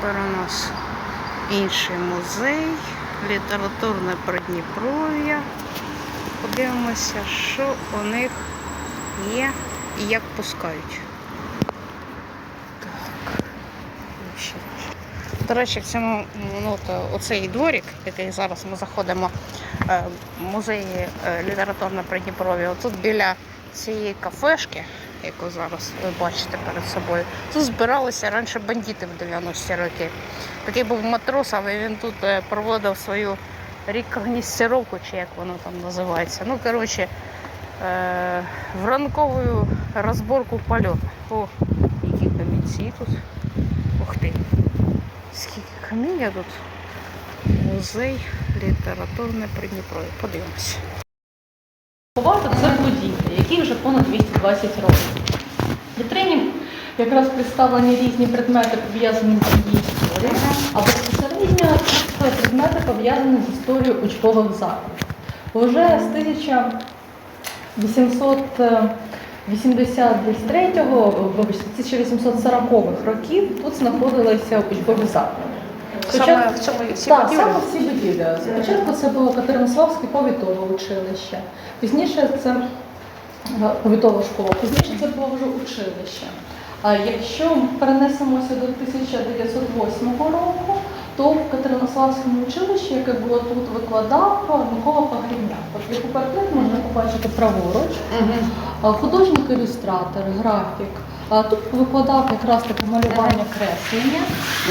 тепер у нас інший музей, літературне Придніпров'я. Подивимося, що у них є і як пускають. Так. До речі, в цьому ну, то, оцей дворик, який зараз ми заходимо е, в музеї е, літературне Придніпров'я, тут біля цієї кафешки, яку зараз ви бачите перед собою, тут збиралися раніше бандити в 90-ті роки. Такий був матрос, але він тут е, проводив свою рекогністировку, чи як воно там називається. Ну, коротше, е, в ранкову розборку польоту. О, які камінці тут. Ух ти. Скільки каміння тут? Музей літературне Придніпров'я. Подивимося. Ховати це будівлі, які вже понад 220 років. В вітрині якраз представлені різні предмети, пов'язані з її історією, а безпосередньо це предмети пов'язані з історією учбових закладів. Вже з 1883-го, вибачте, 1840-х років тут знаходилися учбові заклади. Саме в цьому всі Так, саме всі будівлі. Спочатку це було Катеринославське повітове училище, пізніше це повітова школа, пізніше це було вже училище. А якщо перенесемося до 1908 року, то в Катеринославському училищі, яке було тут, викладав Микола Погрібняк. От його портрет можна побачити праворуч. А, Художник-ілюстратор, графік. Тут викладав якраз таке малювання креслення.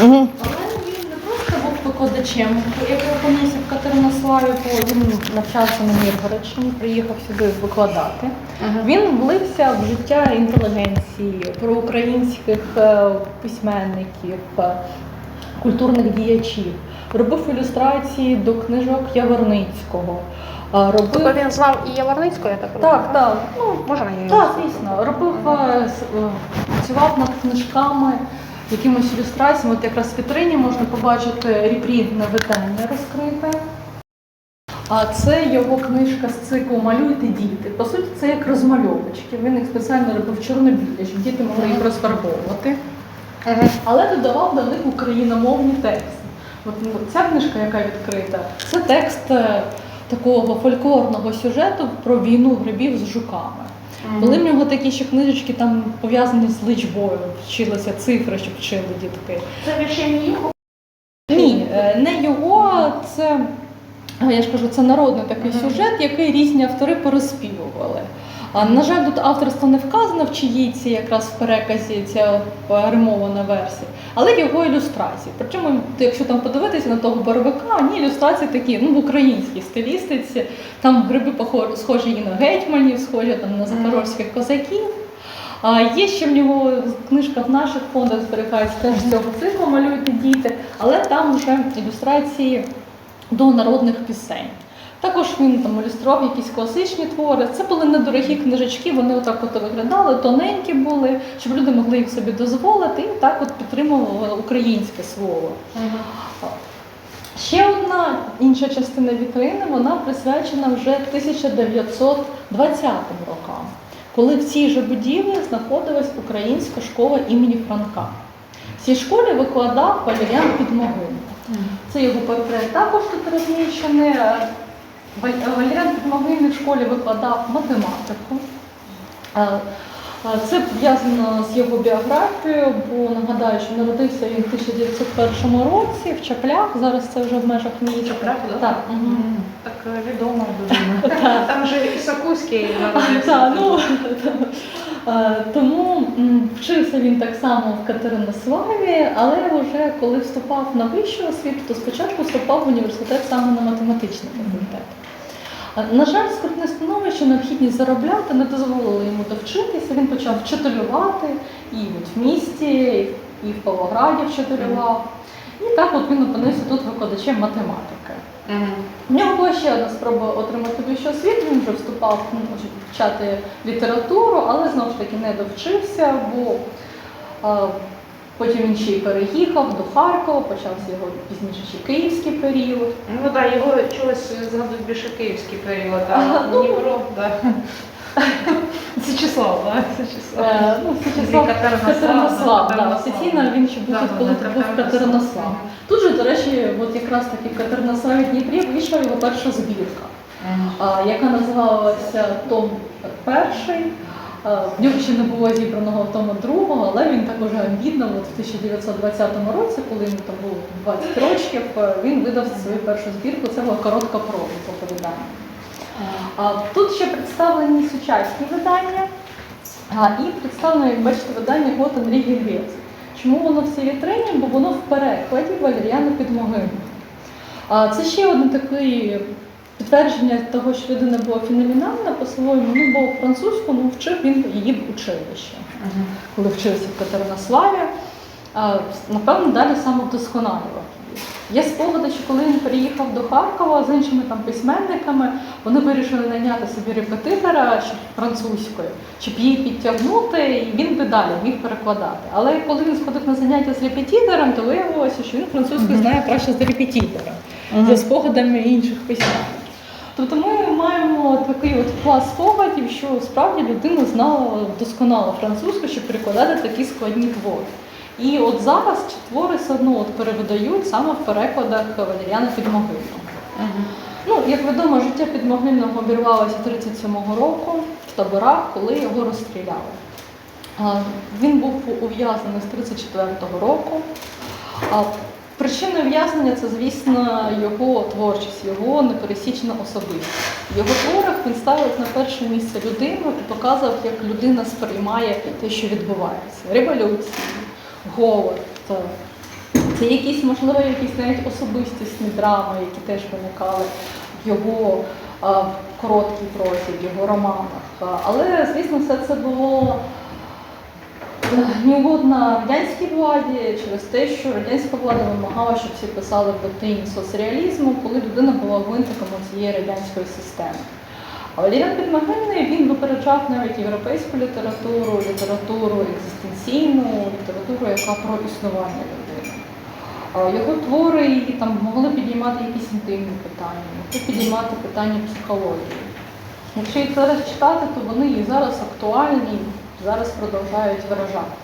Угу. Але він не просто був викладачем. Як я опинився в Катеринославі, то він навчався на Міргородщині, приїхав сюди викладати. Він влився в життя інтелігенції, проукраїнських е, письменників, е, культурних діячів. Робив ілюстрації до книжок Яворницького. Робив... Тобто він знав і Яворницького, я так розумію? Так, так. Ну, Можна її? так, звісно. Робив, е, працював над книжками, якимось ілюстраціями. От якраз в вітрині можна побачити репринтне видання розкрите. А це його книжка з циклу Малюйте діти. По суті, це як розмальовочки. Він їх спеціально робив чорно-білі, щоб діти могли їх розфарбовувати. Але додавав до них україномовні тексти. От ну, ця книжка, яка відкрита, це текст е, такого фольклорного сюжету про війну грибів з жуками. Були в нього такі ще книжечки там пов'язані з личбою, вчилися цифри, щоб вчили дітки. Це вірші його? Ні, е, не його, це я ж кажу, це народний такий сюжет, який різні автори порозпівували. На жаль, тут авторство не вказано в чиїй ці якраз в переказі ця римована версія, але його ілюстрації. Причому, якщо там подивитися на того боровика, ні, ілюстрації такі, ну в українській стилістиці, там гриби схожі і на гетьманів, схожі там на запорозьких козаків. А є ще в нього книжка в наших фондах зберігається теж цього циклу малюйте діти, але там вже ілюстрації до народних пісень. Також він там ілюстрував якісь класичні твори. Це були недорогі книжечки, вони отак от виглядали, тоненькі були, щоб люди могли їх собі дозволити і так от підтримували українське слово. Ще одна інша частина вітрини, вона присвячена вже 1920 рокам, коли в цій же будівлі знаходилась українська школа імені Франка. В цій школі викладав Валеріан Підмогильний. Це його портрет також тут розміщений. Валеріан Підмогильний в школі викладав математику. Е, е, Це пов'язано з його біографією, бо нагадаю, що народився він в 1901 році в Чаплях. Зараз це вже в межах міста. Чаплях? Так. Так е, відомо дуже. Там же і Сокуський народився. Ну, тому вчився він так само в Катеринославі, але вже коли вступав на вищу освіту, то спочатку вступав в університет саме на математичний факультет. На жаль, скрутне становище, необхідність заробляти не дозволило йому довчитися. Він почав вчителювати і от в місті, і в Павлограді вчителював. І так от він опинився тут викладачем математики. У нього була ще одна спроба отримати вищу освіту, він вже вступав ну, щоб літературу, але знову ж таки не довчився, бо потім він ще й переїхав до Харкова, почався його пізніше ще київський період. Ну так, його чогось згадують більше київський період, а ну, Дніпро, так. Січеслав, так? Е, Ну, Катеринослав, да, Катеринослав. офіційно він ще був Да, тут, Катеринослав. Же, до речі, от якраз таки в Катеринославі Дніпрі вийшла його перша збірка. яка називалася Том перший. В нього ще не було зібраного тому другого, але він так уже амбітно, от в 1920 році, коли йому там було 20 років, е, він видав свою першу збірку. Це була коротка проза оповідання. А, Тут ще представлені сучасні видання, а, і представлено, як бачите, видання Готен Рігі Грєц. Чому воно в цій вітрині? Бо воно в перекладі Валеріана Підмогильного. Це ще один такий підтвердження того, що людина була феноменальна по-своєму, ну бо французьку ну, вчив він її в училищі, коли вчився в Катеринославі. А, Напевно, далі її. Є спогади, що коли він приїхав до Харкова з іншими там письменниками, вони вирішили найняти собі репетитора щоб французькою, щоб її підтягнути, і він би далі міг перекладати. Але коли він сходив на заняття з репетитором, то виявилося, що він французьку знає краще з репетитора за спогадами інших письменників. Тобто ми маємо такий от пласт спогадів, що справді людина знала досконало французьку, щоб перекладати такі складні твори. І от зараз ці твори все одно от перевидають саме в перекладах Валеріана Підмогильного. Ну, як відомо, життя Підмогильного обірвалося 37-го року в таборах, коли його розстріляли. Він був ув'язнений з 34-го року. Причиною ув'язнення це, звісно, його творчість, його непересічна особистість. Його творах він ставив на перше місце людину і показував, як людина сприймає те, що відбувається. Революції, голод. Це якісь, можливо, якісь навіть особистісні драми, які теж виникали в його короткій прозі, в його романах. Але, звісно, все це було неугодна радянській владі через те, що радянська влада вимагала, щоб всі писали в доктрині соцреалізму, коли людина була винтиком цієї радянської системи. А Валеріан Підмогильний він випереджав навіть європейську літературу, літературу екзистенційну, літературу, яка про існування людини. Його твори там могли підіймати якісь інтимні питання, могли підіймати питання психології. Якщо їх зараз читати, то вони і зараз актуальні, зараз продовжують виражати.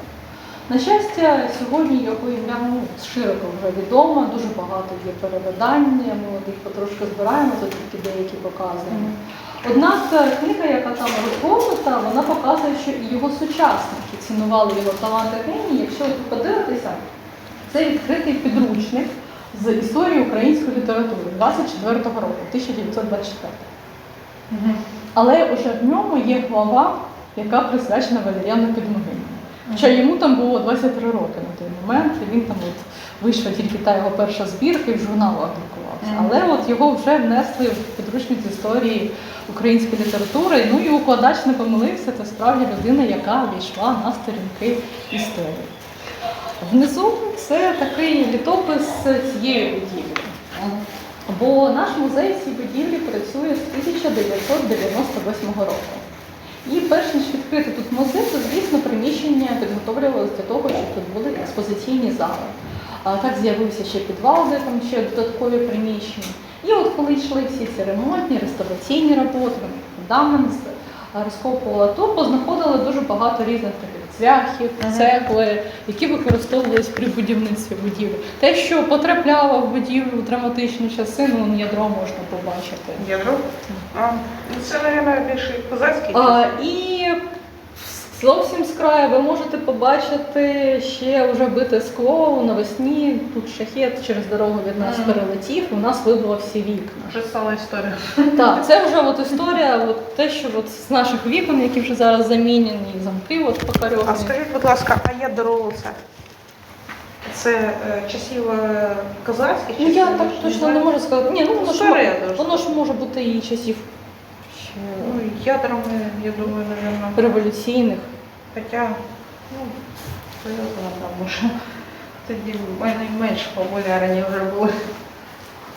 На щастя, сьогодні його ім'я ну, широко вже відомо, дуже багато є перевидань, ми їх потрошки збираємо, тут тільки деякі показуємо. Однак е, книга, яка там розгорнута, вона показує, що і його сучасники цінували його таланти генії. Якщо ви подивитеся, це відкритий підручник з історії української літератури 24-го року, 1924. Але вже в ньому є глава, яка присвячена Валеріану Підмогильному. Хоча йому там було 23 роки на той момент, і він там от вийшла тільки та його перша збірка і в журналу опублікувався. Але от його вже внесли в підручник з історії української літератури. Ну і укладач не помилився, це справді людина, яка війшла на сторінки історії. Внизу це такий літопис цієї будівлі. Бо наш музей цій будівлі працює з 1998 року. І перш ніж відкрити тут музей, то звісно приміщення підготовлювалося для того, щоб тут були експозиційні зали. Так з'явився ще підвал, де там ще додаткові приміщення. І от коли йшли всі ці ремонтні, реставраційні роботи, фундамент розкопували, то познаходили дуже багато різних цвяхів, цегли, які використовувались при будівництві будівлі. Те, що потрапляло в будівлю в драматичні часи, ну ядро можна побачити. Ядро? А, ну це, мабуть, більше козацький. А, і зовсім з краю ви можете побачити ще вже бите скло навесні. Тут шахет через дорогу від нас Мгм. перелетів, у нас вибило всі вікна. Вже стала історія. Так, це вже от історія, от те, що от з наших вікон, які вже зараз замінені, замки от А скажіть, будь ласка, а ядро це? Це е, часів е, козацьких? Ну я так точно не можу сказати. Ні, ну воно ж, воно ж може бути і часів ще Ну, ядрами, я думаю, мабуть. революційних. Хоча, ну, серйозно, там, може. Тоді в мене менш популярні вже були.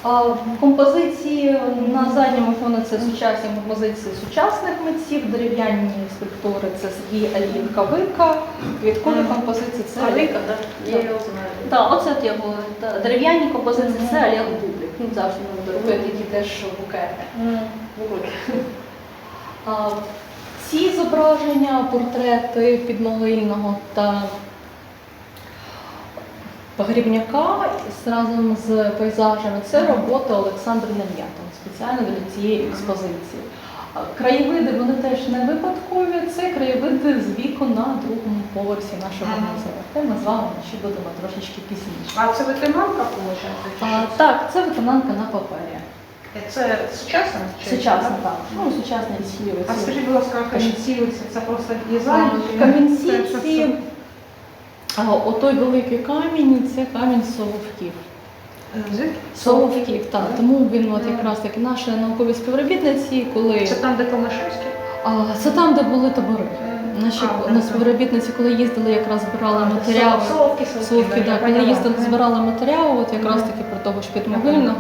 А композиції на задньому фоні це сучасні композиції сучасних митців, дерев'яні скульптури це Сергій Аліївка Вика, квіткові композиції це Аліка, так? Я його знаю. Так, оце от його дерев'яні композиції це Олег Бублик. Ну завжди нам дарує такі теж букети. Ці зображення, портрети підмогильного та погрібняка разом з пейзажами це робота Олександра Нам'ятова спеціально для цієї експозиції. Краєвиди вони теж не випадкові, це краєвиди з вікон на другому поверсі нашого музею. Те ми з вами ще будемо трошечки пізніше. А це витриманка? Так, це виконанка на папері. Це сучасна? Сучасна, так. Ну, сучасні схили. А скажіть, будь ласка, камінці, це просто дизайн? Камінці це- це а, отой великий камінь, це камінь Соловків. З? Соловків, так. Тому він от якраз таки наші наукові співробітниці, коли Це там, де Томашевський? а, це там, де були табори. Наші А, на співробітниці, коли їздили, якраз збирали так. матеріали. Соловки, Соловки, да, так, коли їздили, збирали матеріали, от якраз таки про того ж підмогильного,